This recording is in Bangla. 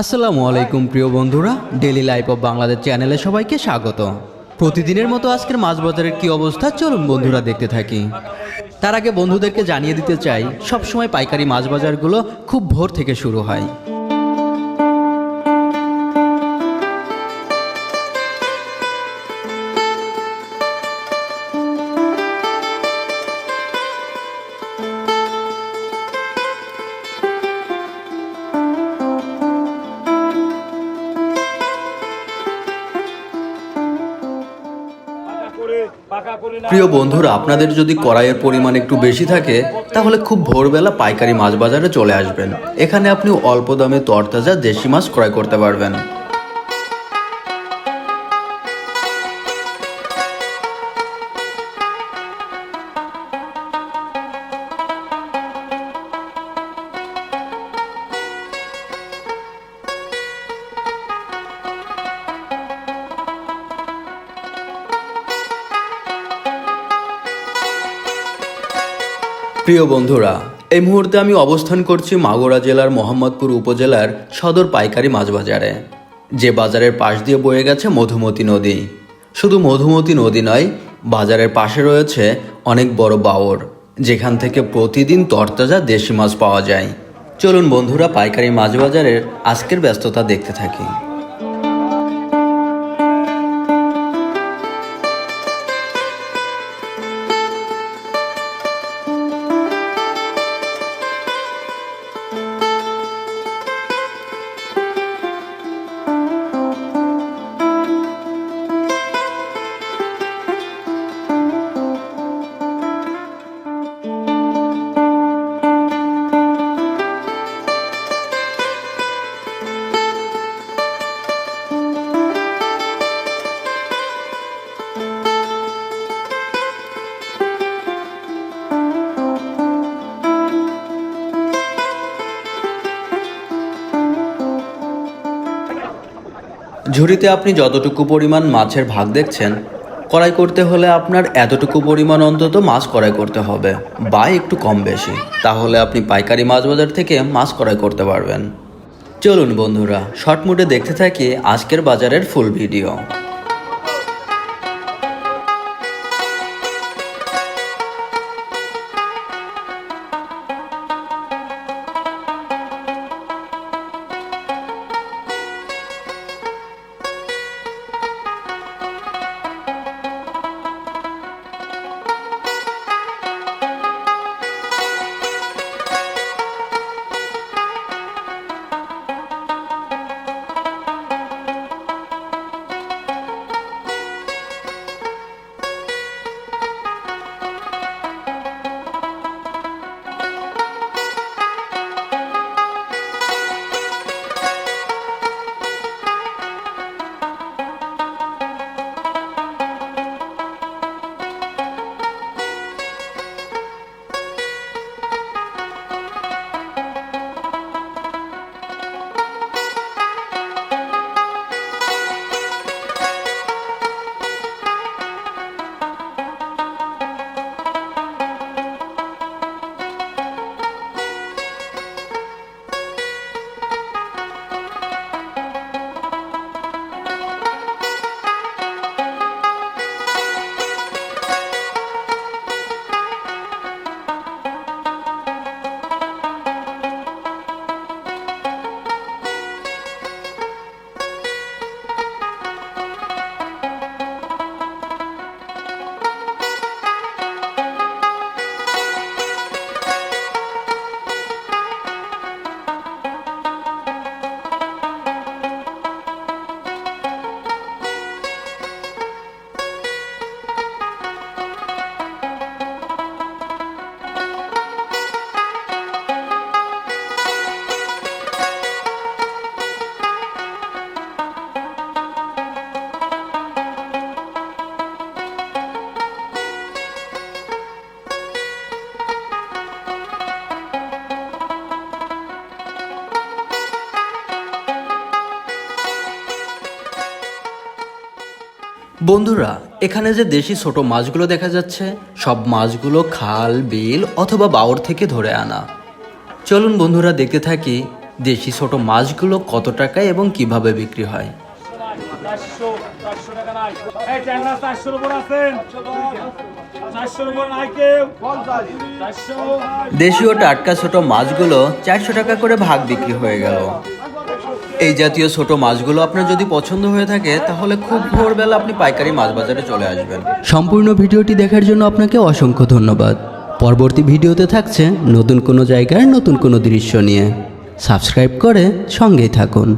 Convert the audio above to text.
আসসালামু আলাইকুম, প্রিয় বন্ধুরা। ডেলি লাইফ অফ বাংলাদেশ চ্যানেলে সবাইকে স্বাগত। প্রতিদিনের মতো আজকের মাছ বাজারের কি অবস্থা, চলুন বন্ধুরা দেখতে থাকি। তার আগে বন্ধুদেরকে জানিয়ে দিতে চাই, সবসময় পাইকারি মাছ বাজারগুলো খুব ভোর থেকে শুরু হয়। প্রিয় বন্ধুরা, আপনাদের যদি কড়াইয়ের পরিমাণ একটু বেশি থাকে, তাহলে খুব ভোরবেলা পাইকারি মাছ বাজারে চলে আসবেন। এখানে আপনি অল্প দামে তরতাজা দেশি মাছ ক্রয় করতে পারবেন। প্রিয় বন্ধুরা, এই মুহূর্তে আমি অবস্থান করছি মাগুরা জেলার মোহাম্মদপুর উপজেলার সদর পাইকারি মাছ বাজারে যে বাজারের পাশ দিয়ে বয়ে গেছে মধুমতি নদী। শুধু মধুমতি নদী নয়, বাজারের পাশে রয়েছে অনেক বড় বাওর, যেখান থেকে প্রতিদিন তরতাজা দেশি মাছ পাওয়া যায়। চলুন বন্ধুরা, পাইকারি মাছ বাজারের আজকের ব্যস্ততা দেখতে থাকি। ঝুড়িতে আপনি যতটুকু পরিমাণ মাছের ভাগ দেখছেন, কড়াই করতে হলে আপনার এতটুকু পরিমাণ অন্তত মাছ কড়াই করতে হবে, বা একটু কম বেশি। তাহলে আপনি পাইকারি মাছ বাজার থেকে মাছ কড়াই করতে পারবেন। চলুন বন্ধুরা শর্ট মুডে দেখতে থাকি আজকের বাজারের ফুল ভিডিও। বন্ধুরা এখানে যে দেশি ছোট মাছগুলো দেখা যাচ্ছে সব মাছগুলো খাল বিল অথবা বাওর থেকে ধরে আনা। চলুন বন্ধুরা দেখতে থাকি দেশি ছোট মাছগুলো কত টাকায় এবং কীভাবে বিক্রি হয়। দেশীয় টাটকা ছোট মাছগুলো চারশো টাকা করে ভাগ বিক্রি হয়ে গেল। এই জাতীয় ছোট মাছগুলো আপনার যদি পছন্দ হয়ে থাকে, তাহলে খুব ভোরবেলা আপনি পাইকারি মাছ বাজারে চলে আসবেন। সম্পূর্ণ ভিডিওটি দেখার জন্য আপনাকে অসংখ্য ধন্যবাদ। পরবর্তী ভিডিওতে থাকছে নতুন কোনো জায়গায় নতুন কোনো দৃশ্য নিয়ে। সাবস্ক্রাইব করে সঙ্গেই থাকুন।